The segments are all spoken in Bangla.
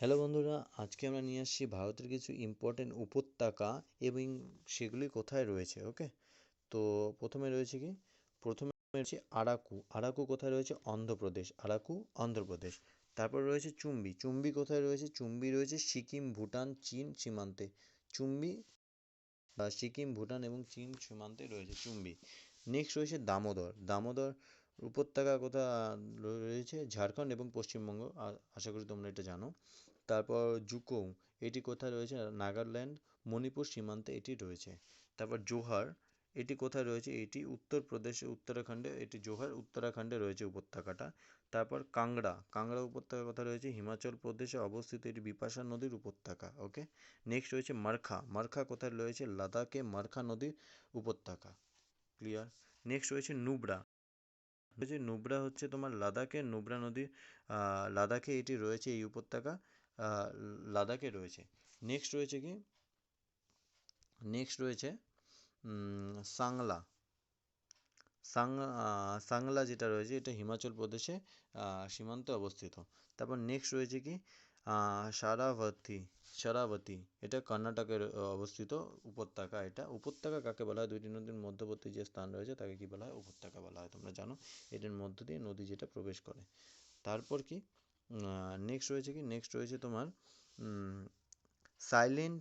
হ্যালো বন্ধুরা, আজকে আমরা নিয়ে আসছি ভারতের কিছু ইম্পর্টেন্ট উপত্যকা এবং সেগুলি কোথায় রয়েছে ওকে তো প্রথমে রয়েছে কি? প্রথমে রয়েছে আরাকু। আরাকু কোথায় রয়েছে? অন্ধ্রপ্রদেশ। আরাকু, অন্ধ্রপ্রদেশ। তারপর রয়েছে চুম্বি। চুম্বি কোথায় রয়েছে? চুম্বি রয়েছে সিকিম, ভুটান, চীন সীমান্তে। চুম্বি সিকিম, ভুটান এবং চীন সীমান্তে রয়েছে চুম্বি। নেক্সট রয়েছে দামোদর। দামোদর উপত্যকা কোথা রয়েছে? ঝাড়খণ্ড এবং পশ্চিমবঙ্গ। আশা করি তোমরা এটা জানো। তারপর জুকোং, এটি কোথায় রয়েছে? নাগাল্যান্ড, মণিপুর সীমান্তে এটি রয়েছে। তারপর জোহার, এটি কোথায় রয়েছে? এটি উত্তরপ্রদেশে, উত্তরাখণ্ডে, এটি জোহার, উত্তরাখণ্ডে রয়েছে উপত্যকাটা। তারপর কাংড়া কাংড়া উপত্যকা কোথায় রয়েছে। হিমাচল প্রদেশে অবস্থিত এটি বিপাশা নদীর উপত্যকা, ওকে? নেক্সট রয়েছে মারখা। মারখা কোথায় রয়েছে? লাদাখে মারখা নদীর উপত্যকা। ক্লিয়ার নেক্সট রয়েছে নুব্রা। রয়েছে নুব্রা হচ্ছে তোমার লাদাখের নুব্রা নদী লাদাখে এটি রয়েছে, এই উপত্যকা লাদাখে রয়েছে। নেক্সট রয়েছে কি? নেক্সট রয়েছে সাংলা। সাং সাংলা যেটা রয়েছে, এটা হিমাচল প্রদেশে সীমান্তে অবস্থিত। তারপর নেক্সট রয়েছে কি? সারাবতী সারাবতী এটা কর্ণাটকের অবস্থিত উপত্যকা এটা। উপত্যকা কাকে বলা হয়? দুইটি নদীর মধ্যবর্তী যে স্থান রয়েছে তাকে কি বলা হয়? উপত্যকা বলা হয়, তোমরা জানো। এটার মধ্য দিয়ে নদী যেটা প্রবেশ করে। তারপর কি? নেক্সট রয়েছে কি? নেক্সট রয়েছে তোমার সাইলেন্ট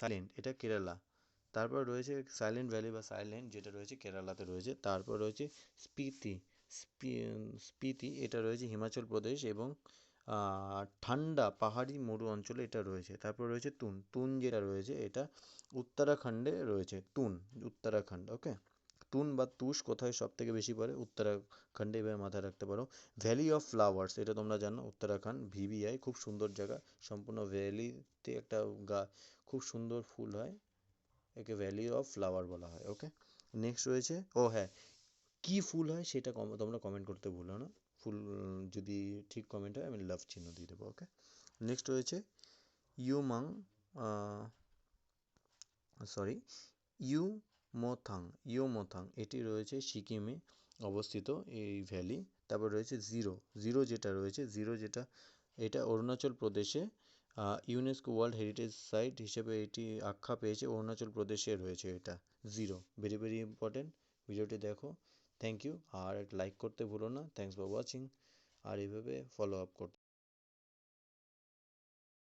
সাইলেন্ট এটা কেরালা। তারপর রয়েছে সাইলেন্ট ভ্যালি বা সাইলেন্ট যেটা রয়েছে কেরালাতে রয়েছে। তারপর রয়েছে স্পিতি স্পিতি, এটা রয়েছে হিমাচল প্রদেশ এবং ঠান্ডা, পাহাড়ি, মরু অঞ্চলে এটা রয়েছে। তারপর রয়েছে তুন। তুন যেটা রয়েছে, এটা উত্তরাখণ্ডে রয়েছে। তুন, উত্তরাখণ্ড, ওকে? তুন বা তুষ কোথায় সব থেকে বেশি পড়ে? উত্তরাখণ্ডে এবার মাথায় রাখতে পারো। ভ্যালি অফ ফ্লাওয়ার্স এটা তোমরা জানো, উত্তরাখণ্ড ভিভিআই খুব সুন্দর জায়গা। সম্পূর্ণ ভ্যালিতে একটা গা, খুব সুন্দর ফুল হয়। একে ভ্যালি অফ ফ্লাওয়ার বলা হয়, ওকে? নেক্সট রয়েছে, ও হ্যাঁ কী ফুল হয় সেটা তোমরা কমেন্ট করতে ভুলো না। ফুল, যদি ঠিক কমেন্ট হয়, আমি লাভ চিহ্ন দিয়ে দেবো ওকে নেক্সট রয়েছে ইউমাং সরি ইউ মোথাং ইউমোথাং এটি রয়েছে সিকিমে অবস্থিত এই ভ্যালি তারপর রয়েছে জিরো জিরো যেটা রয়েছে জিরো যেটা, এটা অরুণাচল প্রদেশে ইউনেস্কো ওয়ার্ল্ড হেরিটেজ সাইট হিসেবে এটি আখ্যা পেয়েছে, অরুণাচল প্রদেশে রয়েছে এটা জিরো ভেরি ভেরি ইম্পর্টেন্ট ভিডিওটি দেখো। থ্যাংক ইউ আর লাইক করতে ভুলো না। থ্যাংকস ফর ওয়াচিং আর এভাবে ফলো আপ করতে